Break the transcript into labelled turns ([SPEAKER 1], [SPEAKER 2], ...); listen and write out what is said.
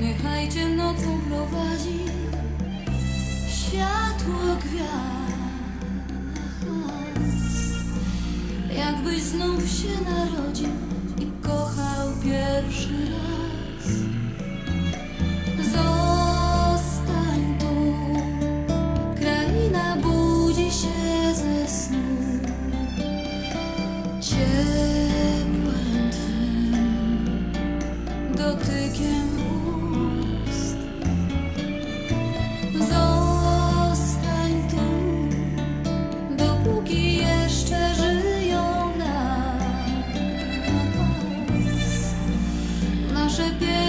[SPEAKER 1] Niechaj cię nocą prowadzi światło gwiazd. Jakbyś znów się narodził i kochał pierwszy raz. Zostań tu, kraina budzi się ze snu. Ciepłem twym dotykiem 水边。